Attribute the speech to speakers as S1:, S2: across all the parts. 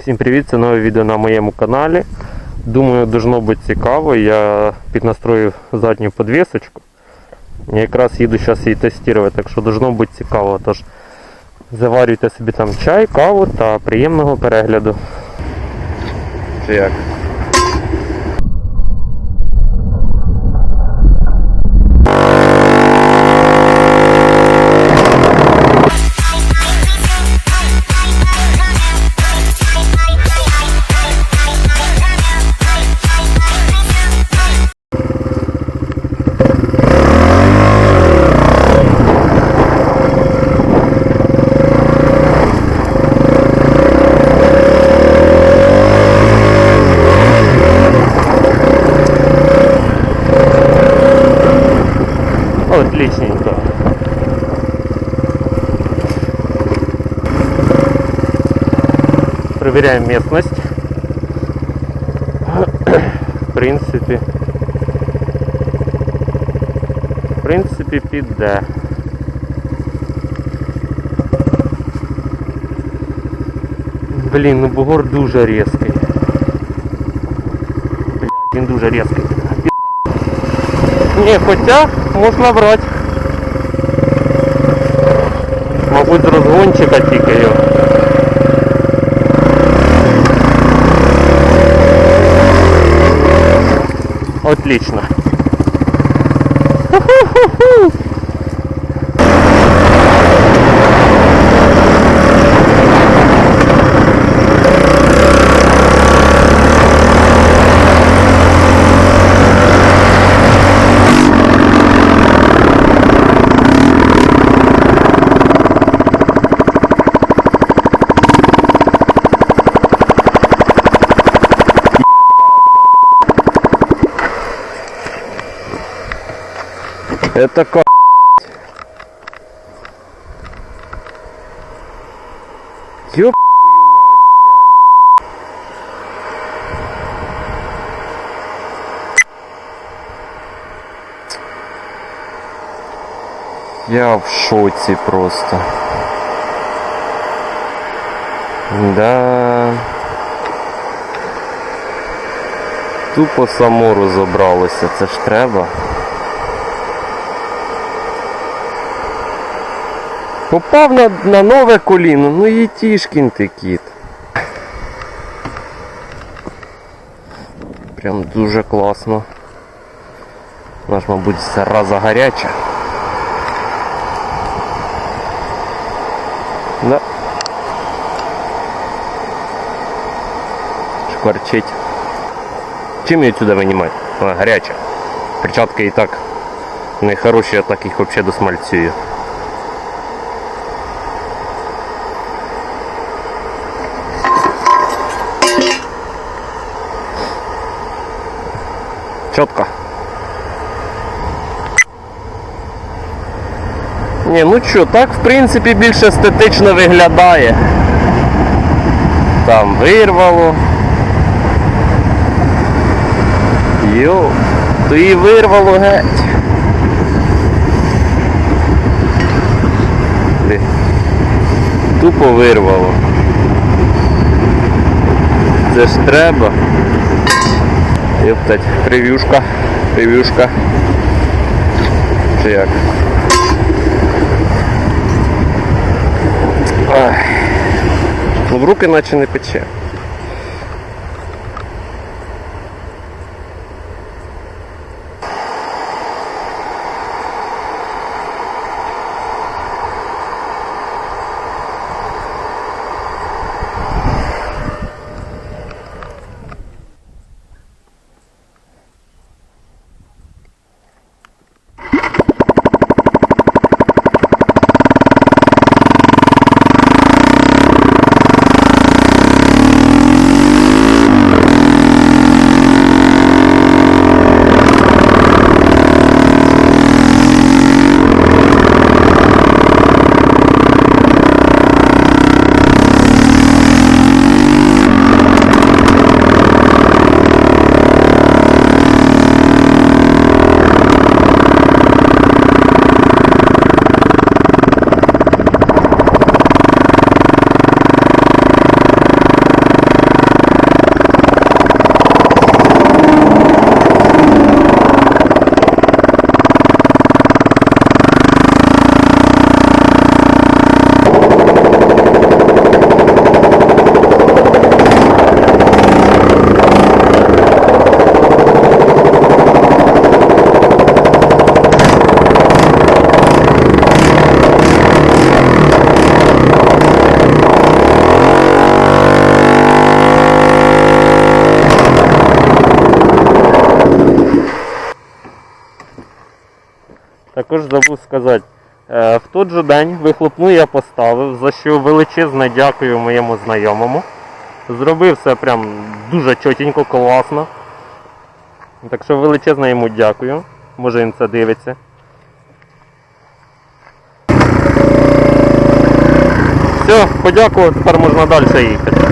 S1: Всім привіт, це нове відео на моєму каналі. Думаю, должно бути цікаво. Я піднастроїв задню подвісочку. Я якраз їду зараз її тестувати, так що должно бути цікаво. Тож заварюйте собі там чай, каву та приємного перегляду. Це як? Проверяем местность. В принципе. В принципі, піде. Блін, ну бугор дуже різкий. Блядь, він дуже різкий. Ні, хоча можна брати. Мабуть, з розгончика тільки його. Отлично. Это как? Ёб твою мать, блядь. Я в шоці просто. Да. Тупо само розібралося, це ж треба. Попав на, на нове коліно, ну і тішкін ти кіт. Прям дуже класно. Ж, мабуть, зараза гаряча. Да. Шкварчить. Чим її сюди винімати? Вона гаряча. Перчатки і так нехороші, я так їх взагалі досмальцюю. Чітко. Ні, ну що, так в принципі більш естетично виглядає. Там вирвало. Йо, то і вирвало геть. Тупо вирвало. Це ж треба. Єптать, прев'юшка, прев'юшка. Чи? Ах. В руки наче не пече. Також забув сказати. е, В той же день вихлопну я поставив, за що величезне дякую моєму знайомому. Зробив все прям дуже чотенько, класно. Так що величезне йому дякую. Може він це дивиться. Все, подякував, тепер можна далі їхати.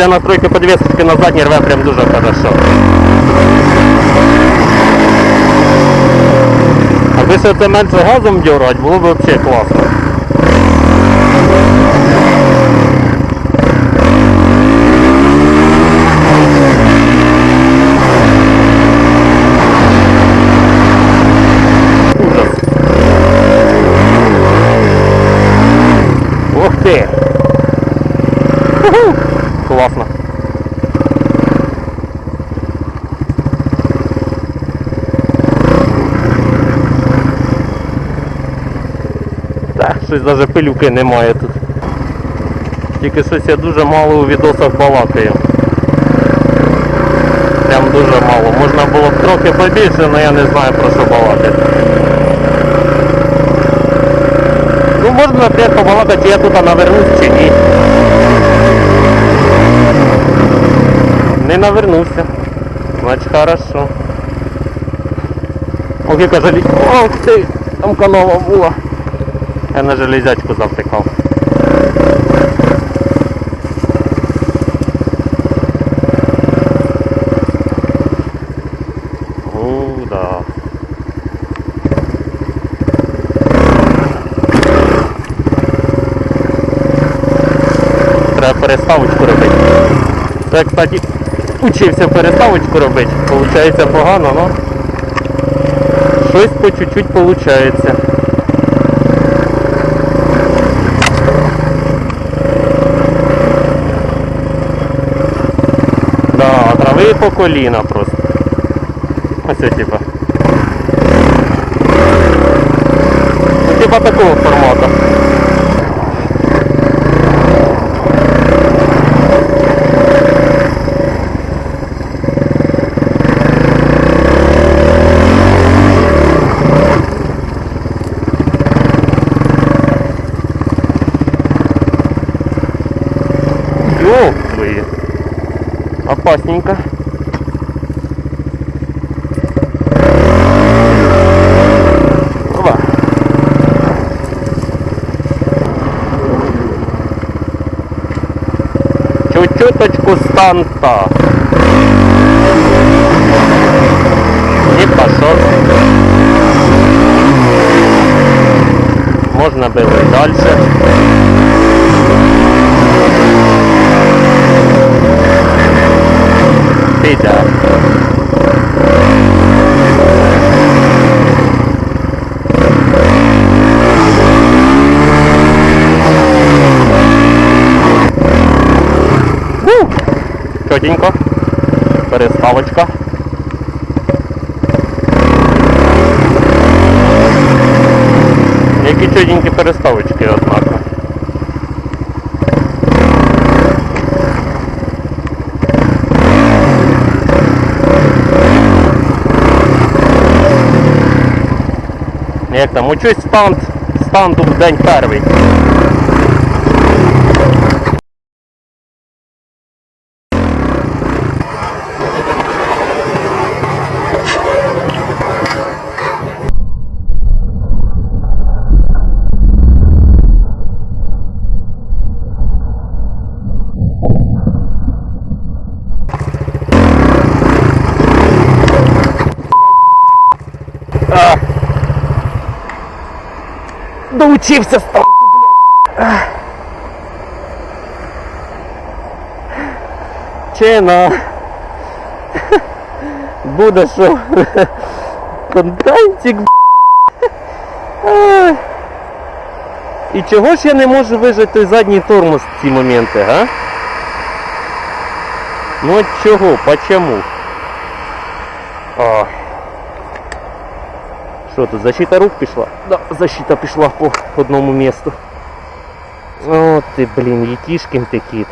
S1: Після настройки подвесочки на задній рве прям дуже хорошо. а ще це менше газом дюрать, було б взагалі класно. Ужас. Ух ти! Уху! Класно. Так, щось навіть пилюки немає тут. Тільки щось я дуже мало у відосах балакаю. Прям дуже мало. Можна було б трохи побільше, але я не знаю про що балакати. Ну можна наприклад побалакати, чи я тут навернусь чи ні. Не навернувся. Значить хорошо. Ох, яка жалі... Ох ти! Там канова була. Я на железячку завтикав. Треба переставочку робити. Це, кстати, учився переставочку робити. Получається погано, але щось по чуть-чуть получається. Да, по коліна просто. Ось типа. Ну, типа такого формату. Опасненько. Опа. Чуть-чуточку станта. И пошел. Можно было и дальше. Чотенько. Переставочка. Які чотенькі переставочки, однако. Як там, учусь станд, станту в день перший. А. Доучився став. Чина. Буде що. Контентик. А. І чого ж я не можу вижити той задній тормоз в ці моменти, га? Ну от чого? Почему? Ой. Що тут, защита рук пішла? Да, защита пішла по одному місту. О, ти, блін, Єтішкін ти кіт.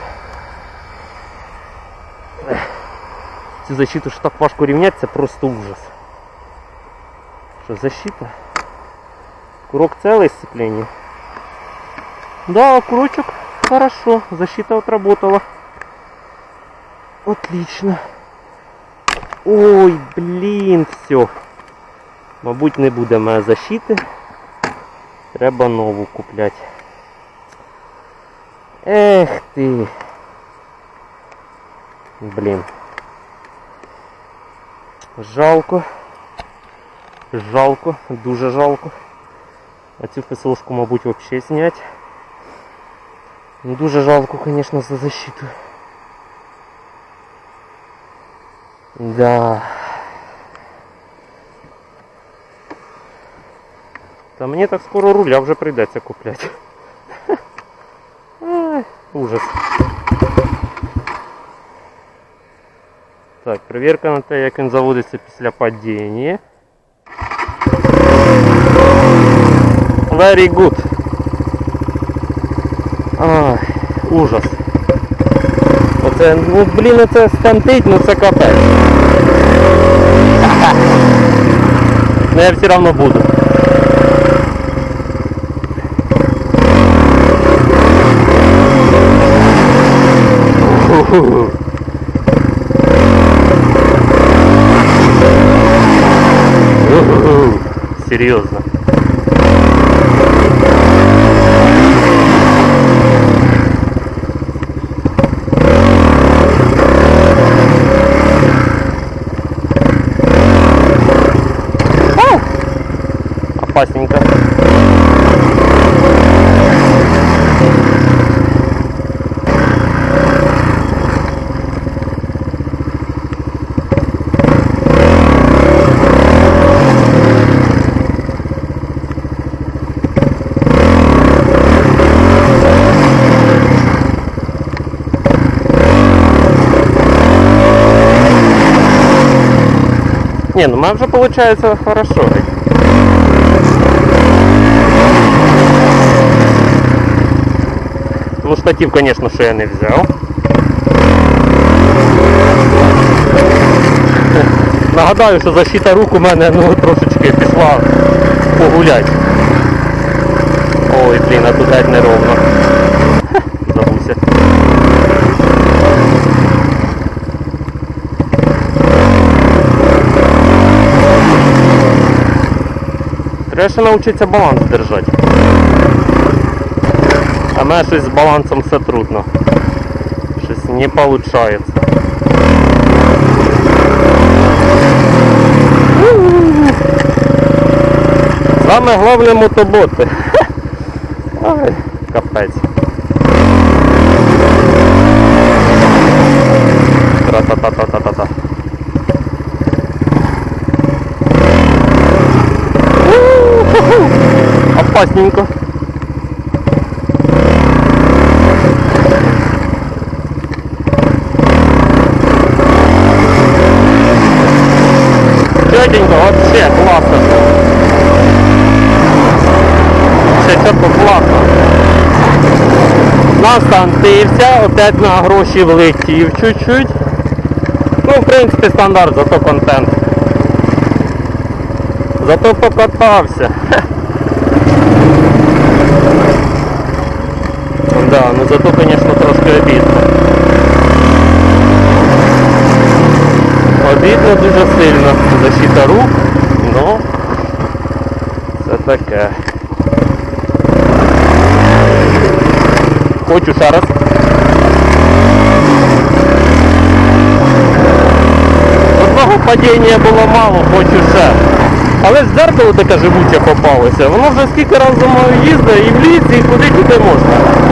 S1: цю защиту, що так важко рівняти, це просто ужас. Що защита? Курок целый сцепление. Да, курочек хорошо, защита отработала. Отлично. Ой, блін, все. Мабуть, не буде мене защити. Треба нову купляти. Ех ти. Блін. Жалко. Жалко, дуже жалко. А цю ФСОшку, мабуть, взагалі зняти. Ну, Дуже жалко, звісно, за защиту. Да. Та мені так скоро руля вже прийдеться купляти. Ай, Ужас. Так, перевірка на те, як він заводиться після падіння. Very good. Ай, ужас. Оце, ну блін, це стантить, ну це капець. Ну я все равно буду. Серьезно. Опасненько. Не, ну меня уже получается хорошо. Ну штатив, конечно, що я не взяв. Нагадаю, що защита рук у мене ну, трошечки пішла погулять. Ой, блін, а тут геть неровно. Треба ще навчитися баланс держати. А мене щось з балансом все трудно. Щось не виходить. Саме головне мотоботи. Ай, капець. Тра-та-та-та-та-та-та. Опасненько. Тетенька, вообще классно. Все чітко класно. Настантився, опять на гроші влетів чуть-чуть. Ну, в принципі, стандарт, зато контент. Зато покатався. Да, ну зато, конечно, трошки обідно. Обідно дуже сильно. Защита рук, ну це таке. Хочу ще раз. Одного падіння було мало, хочу ще. Але ж дзеркало таке живуче попалося. Воно вже скільки разів мною їздить і в ліці, і куди тільки можна.